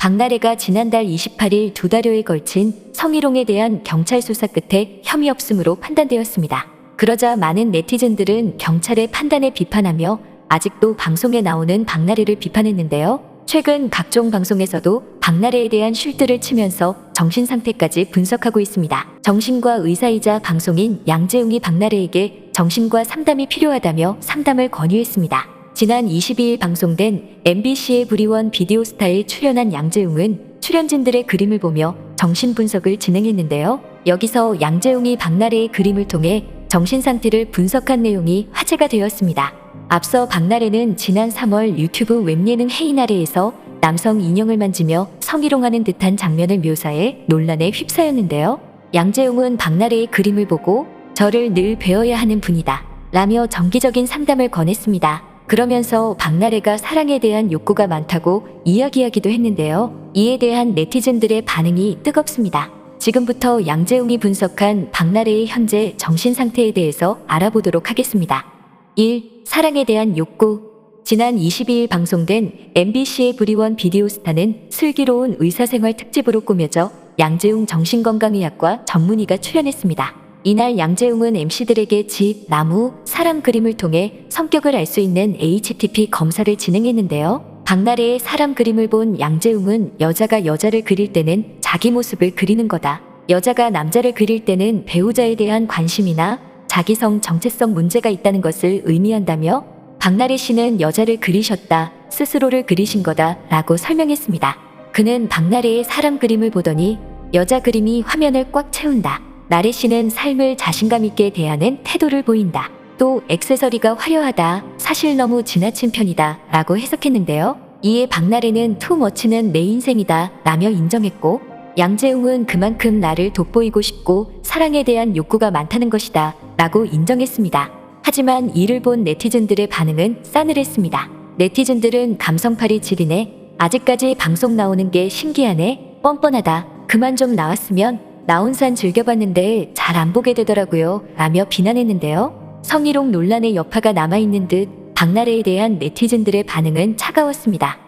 박나래가 지난달 28일 두 달여에 걸친 성희롱에 대한 경찰 수사 끝에 혐의 없음으로 판단되었습니다. 그러자 많은 네티즌들은 경찰의 판단에 비판하며 아직도 방송에 나오는 박나래를 비판했는데요. 최근 각종 방송에서도 박나래에 대한 쉴드를 치면서 정신 상태까지 분석하고 있습니다. 정신과 의사이자 방송인 양재웅이 박나래에게 정신과 상담이 필요하다며 상담을 권유했습니다. 지난 22일 방송된 MBC의 브리원 비디오 스타에 출연한 양재웅은 출연진들의 그림을 보며 정신 분석을 진행했는데요. 여기서 양재웅이 박나래의 그림을 통해 정신 상태를 분석한 내용이 화제가 되었습니다. 앞서 박나래는 지난 3월 유튜브 웹예능 헤인 아래에서 남성 인형을 만지며 성희롱하는 듯한 장면을 묘사해 논란에 휩싸였는데요. 양재웅은 박나래의 그림을 보고 저를 늘 배워야 하는 분이다. 라며 정기적인 상담을 권했습니다. 그러면서 박나래가 사랑에 대한 욕구가 많다고 이야기하기도 했는데요. 이에 대한 네티즌들의 반응이 뜨겁습니다. 지금부터 양재웅이 분석한 박나래의 현재 정신 상태에 대해서 알아보도록 하겠습니다. 1. 사랑에 대한 욕구. 지난 22일 방송된 MBC의 브리원 비디오 스타는 슬기로운 의사생활 특집으로 꾸며져 양재웅 정신건강의학과 전문의가 출연했습니다. 이날 양재웅은 MC들에게 집, 나무, 사람 그림을 통해 성격을 알 수 있는 HTP 검사를 진행했는데요. 박나래의 사람 그림을 본 양재웅은 여자가 여자를 그릴 때는 자기 모습을 그리는 거다. 여자가 남자를 그릴 때는 배우자에 대한 관심이나 자기성 정체성 문제가 있다는 것을 의미한다며 박나래 씨는 여자를 그리셨다, 스스로를 그리신 거다 라고 설명했습니다. 그는 박나래의 사람 그림을 보더니 여자 그림이 화면을 꽉 채운다. 나래 씨는 삶을 자신감 있게 대하는 태도를 보인다. 또 액세서리가 화려하다. 사실 너무 지나친 편이다. 라고 해석했는데요. 이에 박나래는 투머치는 내 인생이다. 라며 인정했고 양재웅은 그만큼 나를 돋보이고 싶고 사랑에 대한 욕구가 많다는 것이다. 라고 인정했습니다. 하지만 이를 본 네티즌들의 반응은 싸늘했습니다. 네티즌들은 감성팔이 지리네. 아직까지 방송 나오는 게 신기하네. 뻔뻔하다. 그만 좀 나왔으면 나온산 즐겨봤는데 잘 안 보게 되더라고요. 라며 비난했는데요. 성희롱 논란의 여파가 남아있는 듯 박나래에 대한 네티즌들의 반응은 차가웠습니다.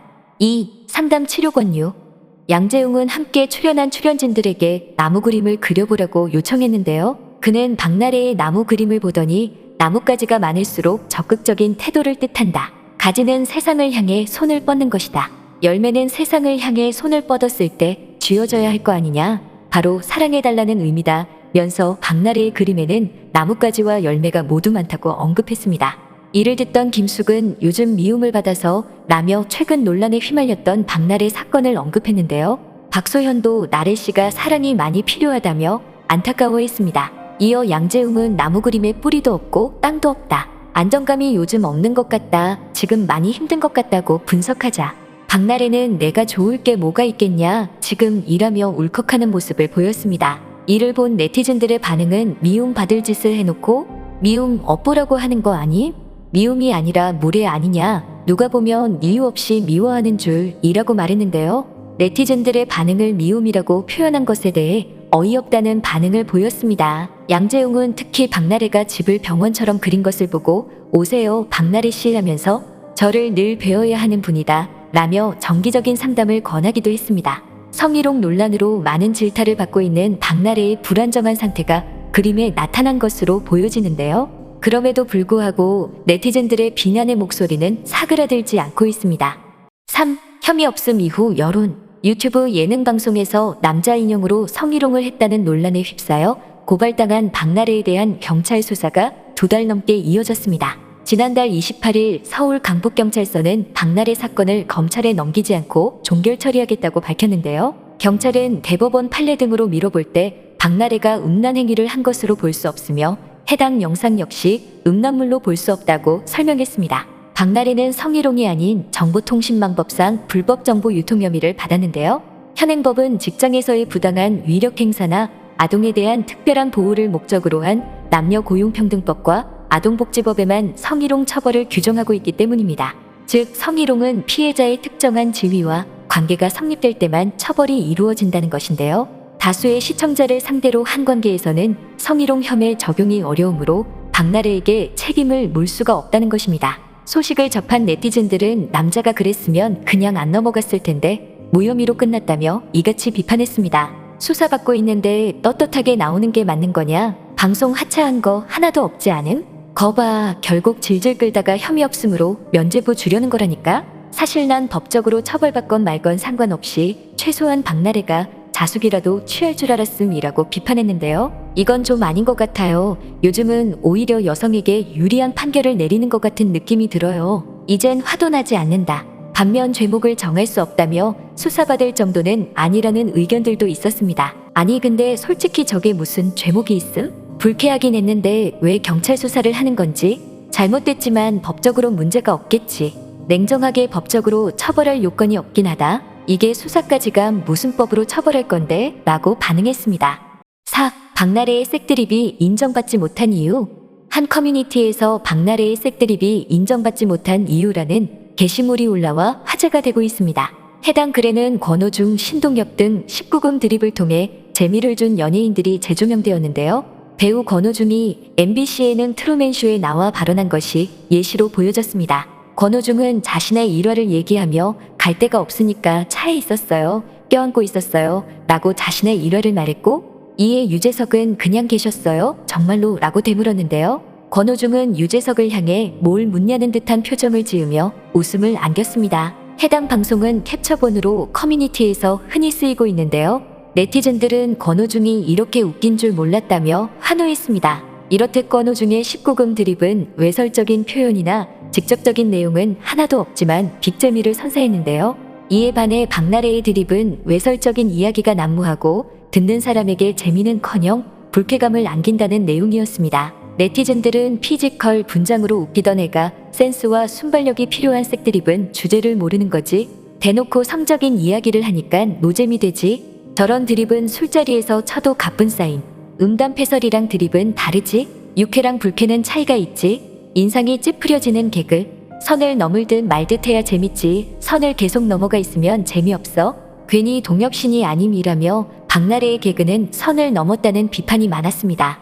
2. 상담 치료 권유. 양재웅은 함께 출연한 출연진들에게 나무 그림을 그려보라고 요청했는데요. 그는 박나래의 나무 그림을 보더니 나뭇가지가 많을수록 적극적인 태도를 뜻한다. 가지는 세상을 향해 손을 뻗는 것이다. 열매는 세상을 향해 손을 뻗었을 때 쥐어져야 할 거 아니냐. 바로 사랑해달라는 의미다. 면서 박나래의 그림에는 나뭇가지와 열매가 모두 많다고 언급했습니다. 이를 듣던 김숙은 요즘 미움을 받아서 라며 최근 논란에 휘말렸던 박나래 사건을 언급했는데요. 박소현도 나래 씨가 사랑이 많이 필요하다며 안타까워했습니다. 이어 양재웅은 나무 그림에 뿌리도 없고 땅도 없다. 안정감이 요즘 없는 것 같다. 지금 많이 힘든 것 같다고 분석하자. 박나래는 내가 좋을 게 뭐가 있겠냐. 지금 일하며 울컥하는 모습을 보였습니다. 이를 본 네티즌들의 반응은 미움 받을 짓을 해놓고 미움 업보라고 하는 거 아니? 미움이 아니라 무례 아니냐. 누가 보면 이유 없이 미워하는 줄이라고 말했는데요. 네티즌들의 반응을 미움이라고 표현한 것에 대해 어이없다는 반응을 보였습니다. 양재웅은 특히 박나래가 집을 병원처럼 그린 것을 보고 오세요 박나래 씨 하면서 저를 늘 배워야 하는 분이다 라며 정기적인 상담을 권하기도 했습니다. 성희롱 논란으로 많은 질타를 받고 있는 박나래의 불안정한 상태가 그림에 나타난 것으로 보여지는데요. 그럼에도 불구하고 네티즌들의 비난의 목소리는 사그라들지 않고 있습니다. 3. 혐의 없음 이후 여론 유튜브 예능 방송에서 남자 인형으로 성희롱을 했다는 논란에 휩싸여 고발당한 박나래에 대한 경찰 수사가 두 달 넘게 이어졌습니다. 지난달 28일 서울 강북경찰서는 박나래 사건을 검찰에 넘기지 않고 종결 처리하겠다고 밝혔는데요. 경찰은 대법원 판례 등으로 미뤄볼 때 박나래가 음란 행위를 한 것으로 볼 수 없으며 해당 영상 역시 음란물로 볼 수 없다고 설명했습니다. 박나래는 성희롱이 아닌 정보통신망법상 불법 정보 유통 혐의를 받았는데요. 현행법은 직장에서의 부당한 위력 행사나 아동에 대한 특별한 보호를 목적으로 한 남녀 고용평등법과 아동복지법에만 성희롱 처벌을 규정하고 있기 때문입니다. 즉, 성희롱은 피해자의 특정한 지위와 관계가 성립될 때만 처벌이 이루어진다는 것인데요. 다수의 시청자를 상대로 한 관계에서는 성희롱 혐의 적용이 어려우므로 박나래에게 책임을 물 수가 없다는 것입니다. 소식을 접한 네티즌들은 남자가 그랬으면 그냥 안 넘어갔을 텐데 무혐의로 끝났다며 이같이 비판했습니다. 수사받고 있는데 떳떳하게 나오는 게 맞는 거냐? 방송 하차한 거 하나도 없지 않음? 거봐, 결국 질질 끌다가 혐의 없음으로 면죄부 주려는 거라니까? 사실 난 법적으로 처벌받건 말건 상관없이 최소한 박나래가 자숙이라도 취할 줄 알았음이라고 비판했는데요. 이건 좀 아닌 것 같아요. 요즘은 오히려 여성에게 유리한 판결을 내리는 것 같은 느낌이 들어요. 이젠 화도 나지 않는다. 반면 죄목을 정할 수 없다며 수사받을 정도는 아니라는 의견들도 있었습니다. 아니 근데 솔직히 저게 무슨 죄목이 있음? 불쾌하긴 했는데 왜 경찰 수사를 하는 건지 잘못됐지만 법적으로 문제가 없겠지. 냉정하게 법적으로 처벌할 요건이 없긴 하다. 이게 수사까지가 무슨 법으로 처벌할 건데? 라고 반응했습니다. 4. 박나래의 색드립이 인정받지 못한 이유 한 커뮤니티에서 박나래의 색드립이 인정받지 못한 이유라는 게시물이 올라와 화제가 되고 있습니다. 해당 글에는 권오중, 신동엽 등 19금 드립을 통해 재미를 준 연예인들이 재조명되었는데요. 배우 권오중이 MBC에는 트루맨쇼에 나와 발언한 것이 예시로 보여졌습니다. 권오중은 자신의 일화를 얘기하며 갈 데가 없으니까 차에 있었어요. 껴안고 있었어요. 라고 자신의 일화를 말했고 이에 유재석은 그냥 계셨어요. 정말로 라고 되물었는데요. 권오중은 유재석을 향해 뭘 묻냐는 듯한 표정을 지으며 웃음을 안겼습니다. 해당 방송은 캡처본으로 커뮤니티에서 흔히 쓰이고 있는데요. 네티즌들은 권오중이 이렇게 웃긴 줄 몰랐다며 환호했습니다. 이렇듯 권오중의 19금 드립은 외설적인 표현이나 직접적인 내용은 하나도 없지만 빅재미를 선사했는데요. 이에 반해 박나래의 드립은 외설적인 이야기가 난무하고 듣는 사람에게 재미는커녕 불쾌감을 안긴다는 내용이었습니다. 네티즌들은 피지컬 분장으로 웃기던 애가 센스와 순발력이 필요한 색드립은 주제를 모르는 거지. 대놓고 성적인 이야기를 하니까 노잼이 되지. 저런 드립은 술자리에서 쳐도 가쁜 사인. 음담 패설이랑 드립은 다르지. 육회랑 불쾌는 차이가 있지. 인상이 찌푸려지는 개그. 선을 넘을 듯 말듯 해야 재밌지. 선을 계속 넘어가 있으면 재미없어. 괜히 동엽신이 아님이라며 박나래의 개그는 선을 넘었다는 비판이 많았습니다.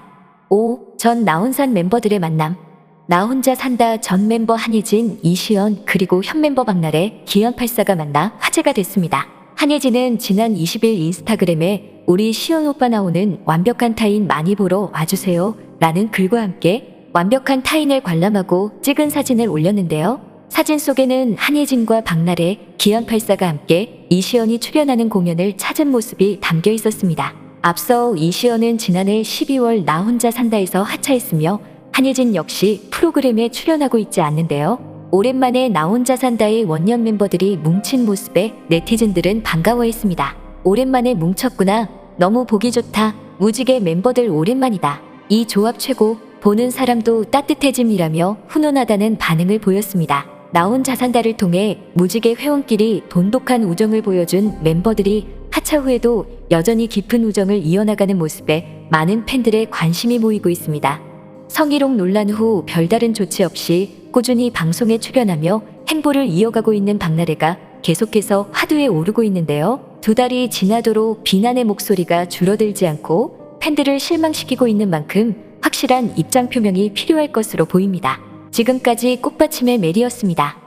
5. 전 나훈산 멤버들의 만남. 나 혼자 산다 전 멤버 한예진, 이시연, 그리고 현 멤버 박나래, 기현84가 만나 화제가 됐습니다. 한예진은 지난 20일 인스타그램에 우리 시연 오빠 나오는 완벽한 타인 많이 보러 와주세요. 라는 글과 함께 완벽한 타인을 관람하고 찍은 사진을 올렸는데요. 사진 속에는 한예진과 박나래, 기현84가 함께 이시연이 출연하는 공연을 찾은 모습이 담겨 있었습니다. 앞서 이시연은 지난해 12월 나 혼자 산다에서 하차했으며 한예진 역시 프로그램에 출연하고 있지 않는데요. 오랜만에 나 혼자 산다의 원년 멤버들이 뭉친 모습에 네티즌들은 반가워했습니다. 오랜만에 뭉쳤구나. 너무 보기 좋다. 무지개 멤버들 오랜만이다. 이 조합 최고. 보는 사람도 따뜻해짐이라며 훈훈하다는 반응을 보였습니다. 나 혼자 산다를 통해 무지개 회원끼리 돈독한 우정을 보여준 멤버들이 하차 후에도 여전히 깊은 우정을 이어나가는 모습에 많은 팬들의 관심이 모이고 있습니다. 성희롱 논란 후 별다른 조치 없이 꾸준히 방송에 출연하며 행보를 이어가고 있는 박나래가 계속해서 화두에 오르고 있는데요. 두 달이 지나도록 비난의 목소리가 줄어들지 않고 팬들을 실망시키고 있는 만큼 확실한 입장 표명이 필요할 것으로 보입니다. 지금까지 꽃받침의 메리였습니다.